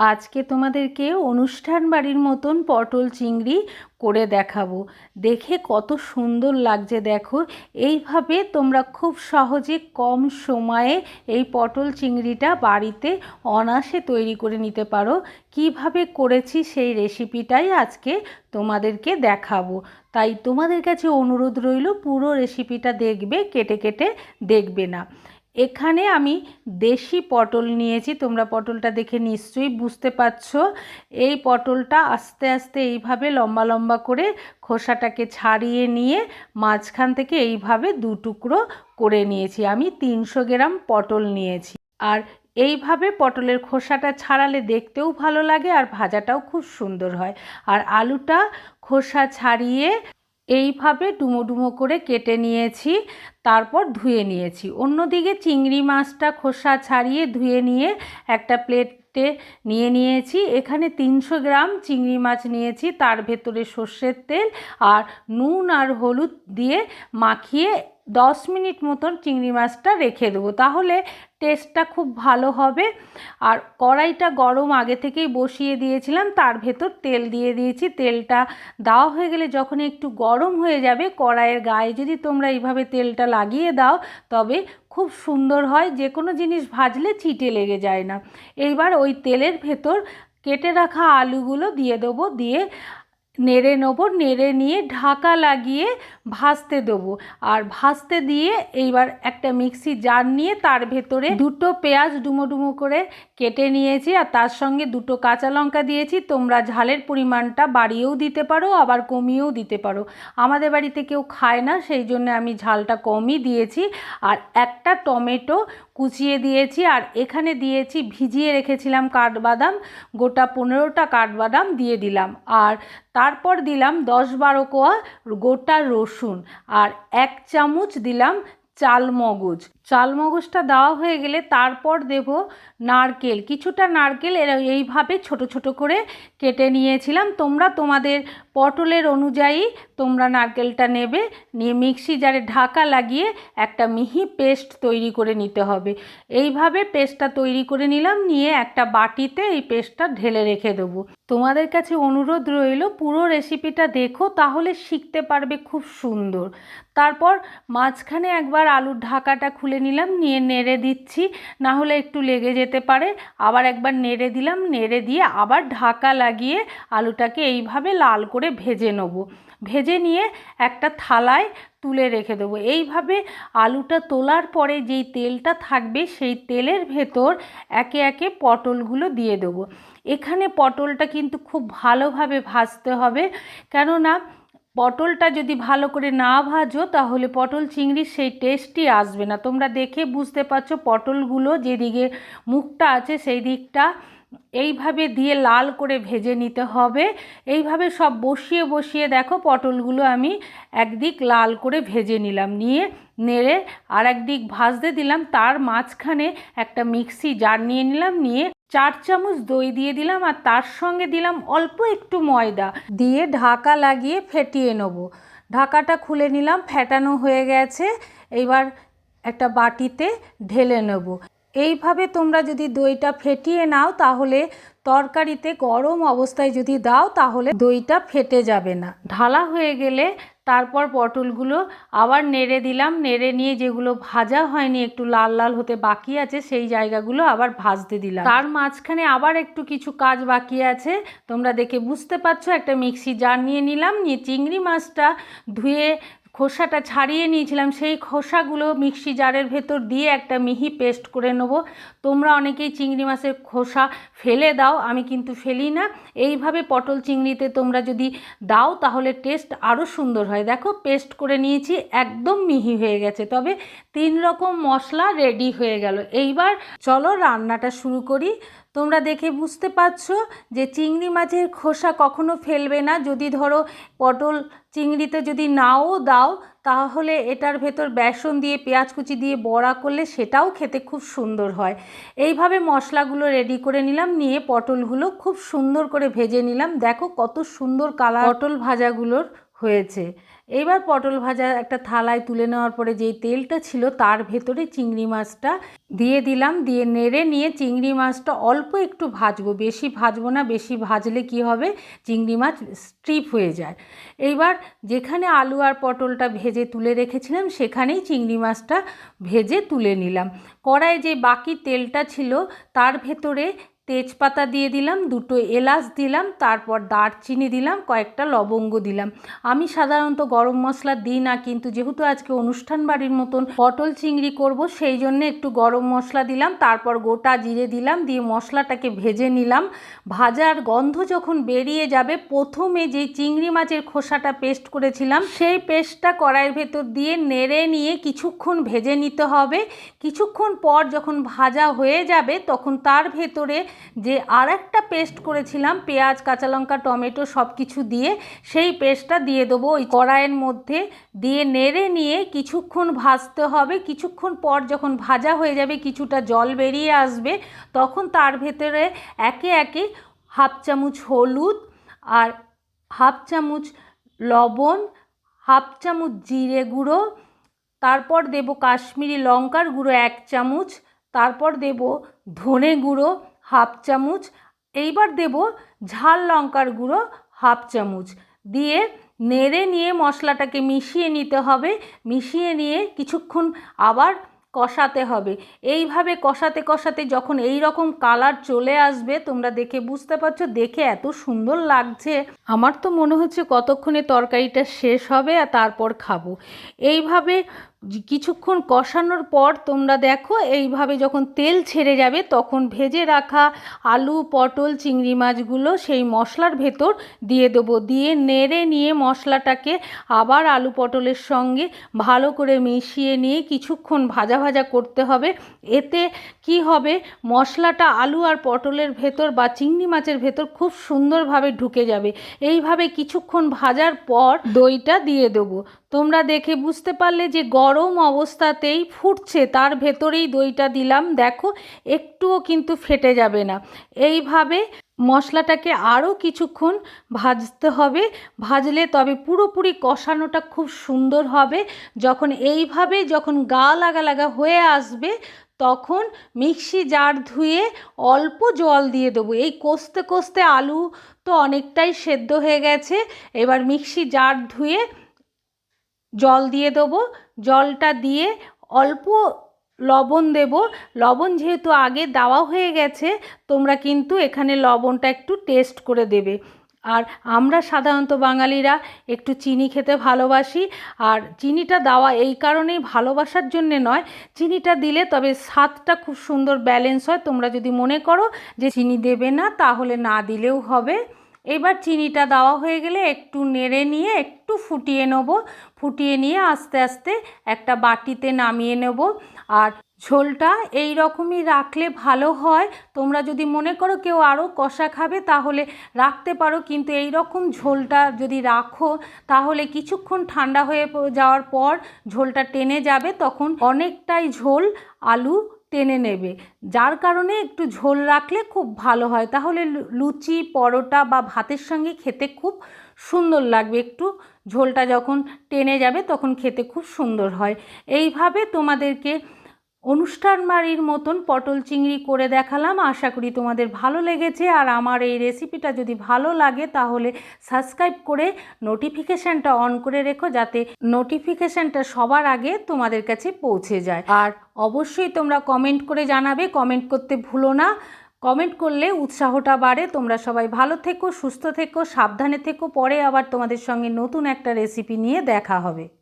আজকে তোমাদেরকে অনুষ্ঠান বাড়ির মতন পটল চিংড়ি করে দেখাবো। দেখে কত সুন্দর লাগছে দেখো। এইভাবে তোমরা খুব সহজে কম সময়ে এই পটল চিংড়িটা বাড়িতে অনাসে তৈরি করে নিতে পারো। কীভাবে করেছি সেই রেসিপিটাই আজকে তোমাদেরকে দেখাবো। তাই তোমাদের কাছে অনুরোধ রইল, পুরো রেসিপিটা দেখবে, কেটে কেটে দেখবে না। এখানে আমি দেশি পটল নিয়েছি, তোমরা পটলটা দেখে নিশ্চয়ই বুঝতে পারছ। এই পটলটা আস্তে আস্তে এইভাবে লম্বা লম্বা করে খোসাটাকে ছাড়িয়ে নিয়ে মাঝখান থেকে এইভাবে দু টুকরো করে নিয়েছি। আমি তিনশো গ্রাম পটল নিয়েছি। আর এইভাবে পটলের খোসাটা ছাড়ালে দেখতেও ভালো লাগে আর ভাজাটাও খুব সুন্দর হয়। আর আলুটা খোসা ছাড়িয়ে এইভাবে ডুমো ডুমো করে কেটে নিয়েছি, তারপর ধুয়ে নিয়েছি। অন্যদিকে চিংড়ি মাছটা খোসা ছাড়িয়ে ধুয়ে নিয়ে একটা প্লেটে নিয়ে নিয়েছি। এখানে তিনশো গ্রাম চিংড়ি মাছ নিয়েছি, তার ভেতরে সর্ষের তেল আর নুন আর হলুদ দিয়ে মাখিয়ে দশ মিনিট মতন চিংড়ি মাছটা রেখে দেবো। তাহলে টেস্টটা খুব ভালো হবে। আর কড়াইটা গরম আগে থেকেই বসিয়ে দিয়েছিলাম, তার ভেতর তেল দিয়ে দিয়েছি। তেলটা দেওয়া হয়ে গেলে যখন একটু গরম হয়ে যাবে, কড়াইয়ের গায়ে যদি তোমরা এইভাবে তেলটা লাগিয়ে দাও, তবে খুব সুন্দর হয়। যে কোনো জিনিস ভাজলে চিটে লেগে যায় না। এইবার ওই তেলের ভেতর কেটে রাখা আলুগুলো দিয়ে দেবো। দিয়ে নেড়ে নেব, নেড়ে নিয়ে ঢাকা লাগিয়ে ভাজতে দেবো। আর ভাজতে দিয়ে এইবার একটা মিক্সি জার নিয়ে তার ভেতরে দুটো পেঁয়াজ ডুমো ডুমো করে কেটে নিয়েছি আর তার সঙ্গে দুটো কাঁচা লঙ্কা দিয়েছি। তোমরা ঝালের পরিমাণটা বাড়িয়েও দিতে পারো, আবার কমিয়েও দিতে পারো। আমাদের বাড়িতে কেউ খায় না, সেই জন্য আমি ঝালটা কমই দিয়েছি। আর একটা টমেটো কুচিয়ে দিয়েছি আর এখানে দিয়েছি, ভিজিয়ে রেখেছিলাম কাঠবাদাম, গোটা পনেরোটা কাঠবাদাম দিয়ে দিলাম। আর তারপর দিলাম দশ বারো কোয়া গোটা রসুন আর এক চামচ দিলাম চালমগজ। চালমগজটা দেওয়া হয়ে গেলে তারপর দেব নারকেল। কিছুটা নারকেল এরা এইভাবে ছোট ছোট করে কেটে নিয়েছিলাম। তোমরা তোমাদের পটলের অনুযায়ী তোমরা নারকেলটা নেবে। নিয়ে মিক্সি জারে ঢাকা লাগিয়ে একটা মিহি পেস্ট তৈরি করে নিতে হবে। এইভাবে পেস্টটা তৈরি করে নিলাম। নিয়ে একটা বাটিতে এই পেস্টটা ঢেলে রেখে দেবো। তোমাদের কাছে অনুরোধ রইল, পুরো রেসিপিটা দেখো, তাহলে শিখতে পারবে খুব সুন্দর। তারপর মাঝখানে একবার আলুর ঢাকাটা খুলে নিলাম, নিয়ে নেড়ে দিচ্ছি। না হলে একটু লেগে যেতে পারে। আবার একবার নেড়ে দিলাম, নেড়ে দিয়ে আবার ঢাকা লাগিয়ে আলুটাকে এইভাবে লাল করে ভেজে নেব। ভেজে নিয়ে একটা থালায় তুলে রেখে দেবো। এইভাবে আলুটা তোলার পরে যেই তেলটা থাকবে, সেই তেলের ভেতর একে একে পটলগুলো দিয়ে দেবো। এখানে পটলটা কিন্তু খুব ভালোভাবে ভাজতে হবে। কেননা পটলটা যদি ভালো করে না ভাজো, তাহলে পটল চিংড়ির সেই টেস্টই আসবে না। তোমরা দেখে বুঝতে পারছ পটলগুলো যেদিকে মুখটা আছে সেই দিকটা। এইভাবে দিয়ে লাল করে ভেজে নিতে হবে। এইভাবে সব বসিয়ে বসিয়ে দেখো পটলগুলো আমি একদিক লাল করে ভেজে নিলাম। নিয়ে নেড়ে আর একদিক ভাজতে দিলাম। তার মাঝখানে একটা মিক্সি জার নিয়ে নিলাম। নিয়ে চার চামচ দই দিয়ে দিলাম আর তার সঙ্গে দিলাম অল্প একটু ময়দা। দিয়ে ঢাকা লাগিয়ে ফেটিয়ে নেব। ঢাকাটা খুলে নিলাম, ফেটানো হয়ে গেছে। এইবার একটা বাটিতে ঢেলে নেব। এইভাবে তোমরা যদি দইটা ফেটিয়ে নাও, তাহলে তরকারিতে গরম অবস্থায় যদি দাও, তাহলে দইটা ফেটে যাবে না। ঢালা হয়ে গেলে তারপর পটলগুলো আবার নেড়ে দিলাম। নেড়ে নিয়ে যেগুলো ভাজা হয়নি, একটু লাল লাল হতে বাকি আছে, সেই জায়গাগুলো আবার ভাজতে দিলাম। তার মাঝখানে আবার একটু কিছু কাজ বাকি আছে। তোমরা দেখে বুঝতে পারছ, একটা মিক্সি জার নিয়ে নিলাম, নিয়ে চিংড়ি মাছটা ধুয়ে খোসাটা ছাড়িয়ে নিয়েছিলাম। সেই খোসাগুলো মিক্সি জারের ভেতর দিয়ে একটা মিহি পেস্ট করে নেব। তোমরা অনেকেই চিংড়ি মাছের খোসা ফেলে দাও, আমি কিন্তু ফেলি না। এইভাবে পটল চিংড়িতে তোমরা যদি দাও, তাহলে টেস্ট আরও সুন্দর হয়। দেখো, পেস্ট করে নিয়েছি, একদম মিহি হয়ে গেছে। তবে তিন রকম মশলা রেডি হয়ে গেল। এইবার চলো রান্নাটা শুরু করি। তোমরা দেখে বুঝতে পারছ যে চিংড়ি মাছের খোসা কখনো ফেলবে না। যদি ধরো পটল চিংড়িতে যদি নাও দাও, তাহলে এটার ভেতর বেসন দিয়ে, পেঁয়াজ কুচি দিয়ে বড়া করলে সেটাও খেতে খুব সুন্দর হয়। এইভাবে মশলাগুলো রেডি করে নিলাম, নিয়ে পটলগুলো খুব সুন্দর করে ভেজে নিলাম। দেখো কত সুন্দর কালার পটল ভাজাগুলোর হয়েছে। এইবার পটল ভাজা একটা থালায় তুলে নেওয়ার পরে যেই তেলটা ছিল তার ভেতরে চিংড়ি মাছটা দিয়ে দিলাম। দিয়ে নেড়ে নিয়ে চিংড়ি মাছটা অল্প একটু ভাজবো। বেশি ভাজবো না, বেশি ভাজলে কি হবে? চিংড়ি মাছ স্ট্রিপ হয়ে যায়। এইবার যেখানে আলু আর পটলটা ভেজে তুলে রেখেছিলাম, সেখানেই চিংড়ি মাছটা ভেজে তুলে নিলাম। কড়াইয়ে যে বাকি তেলটা ছিল, তার ভেতরে তেজপাতা দিয়ে দিলাম, দুটো এলাচ দিলাম, তারপর দারচিনি দিলাম, কয়েকটা লবঙ্গ দিলাম। আমি সাধারণত গরম মশলা দিই না, কিন্তু যেহেতু আজকে অনুষ্ঠান বাড়ির মতন পটল চিংড়ি করব, সেই জন্য একটু গরম মশলা দিলাম, তারপর গোটা জিরে দিলাম, দিয়ে মশলাটাকে ভেজে নিলাম। ভাজার গন্ধ যখন বেরিয়ে যাবে, প্রথমে যে চিংড়ি মাছের খোসাটা পেস্ট করেছিলাম, সেই পেস্টটা কড়াইয়ের ভেতর দিয়ে নেড়ে নিয়ে কিছুক্ষণ ভেজে নিতে হবে। কিছুক্ষণ পর যখন ভাজা হয়ে যাবে, তখন তার ভেতরে যে আর একটা পেস্ট করেছিলাম, পেঁয়াজ, কাঁচা লঙ্কা, টমেটো সব কিছু দিয়ে, সেই পেস্টটা দিয়ে দেবো। ওই কড়াইয়ের মধ্যে দিয়ে নেড়ে নিয়ে কিছুক্ষণ ভাজতে হবে। কিছুক্ষণ পর যখন ভাজা হয়ে যাবে, কিছুটা জল বেরিয়ে আসবে, তখন তার ভেতরে একে একে হাফ চামচ হলুদ আর হাফ চামচ লবণ, হাফ চামচ জিরে গুঁড়ো, তারপর দেব কাশ্মীরি লঙ্কার গুঁড়ো এক চামচ, তারপর দেব ধনে গুঁড়ো হাফ চামচ। এইবার দেব ঝাল লঙ্কার গুঁড়ো হাফ চামচ। দিয়ে নেড়ে নিয়ে মশলাটাকে মিশিয়ে নিতে হবে। মিশিয়ে নিয়ে কিছুক্ষণ আবার কষাতে হবে। এইভাবে কষাতে কষাতে যখন এই রকম কালার চলে আসবে, তোমরা দেখে বুঝতে পারছ, দেখে এত সুন্দর লাগছে। আমার তো মনে হচ্ছে কতক্ষণে তরকারিটা শেষ হবে আর তারপর খাব। এইভাবে কিছুক্ষণ কষানোর পর তোমরা দেখো, এইভাবে যখন তেল ছেড়ে যাবে, তখন ভেজে রাখা আলু, পটল, চিংড়ি মাছগুলো সেই মশলার ভেতর দিয়ে দেবো। দিয়ে নেড়ে নিয়ে মশলাটাকে আবার আলু, পটলের সঙ্গে ভালো করে মিশিয়ে নিয়ে কিছুক্ষণ ভাজা ভাজা করতে হবে। এতে কি হবে, মশলাটা আলু আর পটলের ভেতর বা চিংড়ি মাছের ভেতর খুব সুন্দরভাবে ঢুকে যাবে। এইভাবে কিছুক্ষণ ভাজার পর দইটা দিয়ে দেবো। তোমরা দেখে বুঝতে পারলে যে গরম অবস্থাতেই ফুটছে, তার ভেতরেই দইটা দিলাম। দেখো, একটুও কিন্তু ফেটে যাবে না। এইভাবে মশলাটাকে আরও কিছুক্ষণ ভাজতে হবে। ভাজলে তবে পুরোপুরি কষানোটা খুব সুন্দর হবে। যখন এইভাবে যখন গা লাগা লাগা হয়ে আসবে, তখন মিক্সি জার ধুয়ে অল্প জল দিয়ে দেবো। এই কষতে কষতে আলু তো অনেকটাই সেদ্ধ হয়ে গেছে। এবার মিক্সি জার ধুয়ে জল দিয়ে দেবো। জলটা দিয়ে অল্প লবণ দেব। লবণ যেহেতু আগে দেওয়া হয়ে গেছে, তোমরা কিন্তু এখানে লবণটা একটু টেস্ট করে দেবে। আর আমরা সাধারণত বাঙালিরা একটু চিনি খেতে ভালোবাসি। আর চিনিটা দেওয়া এই কারণেই ভালোবাসার জন্যে নয়, চিনিটা দিলে তবে স্বাদটা খুব সুন্দর ব্যালেন্স হয়। তোমরা যদি মনে করো যে চিনি দেবে না, তাহলে না দিলেও হবে। এবার চিনিটা দেওয়া হয়ে গেলে একটু নেড়ে নিয়ে একটু ফুটিয়ে নেব। ফুটিয়ে নিয়ে আস্তে আস্তে একটা বাটিতে নামিয়ে নেব। আর ঝোলটা এই রকমই রাখলে ভালো হয়। তোমরা যদি মনে করো কেউ আরও কষা খাবে তাহলে রাখতে পারো, কিন্তু এই রকম ঝোলটা যদি রাখো তাহলে কিছুক্ষণ ঠান্ডা হয়ে যাওয়ার পর ঝোলটা টেনে যাবে, তখন অনেকটাই ঝোল আলু টেনে নেবে। যার কারণে একটু ঝোল রাখলে খুব ভালো হয়। তাহলে লুচি, পরোটা বা ভাতের সঙ্গে খেতে খুব সুন্দর লাগবে। একটু ঝোলটা যখন টেনে যাবে তখন খেতে খুব সুন্দর হয়। এইভাবে তোমাদেরকে অনুষ্ঠান বাড়ির মতন পটল চিংড়ি করে দেখালাম। আশা করি তোমাদের ভালো লেগেছে। আর আমার এই রেসিপিটা যদি ভালো লাগে, তাহলে সাবস্ক্রাইব করে নোটিফিকেশানটা অন করে রেখো, যাতে নোটিফিকেশানটা সবার আগে তোমাদের কাছে পৌঁছে যায়। আর অবশ্যই তোমরা কমেন্ট করে জানাবে, কমেন্ট করতে ভুলো না। কমেন্ট করলে উৎসাহটা বাড়ে। তোমরা সবাই ভালো থেকো, সুস্থ থেকো, সাবধানে থেকো। পরে আবার তোমাদের সঙ্গে নতুন একটা রেসিপি নিয়ে দেখা হবে।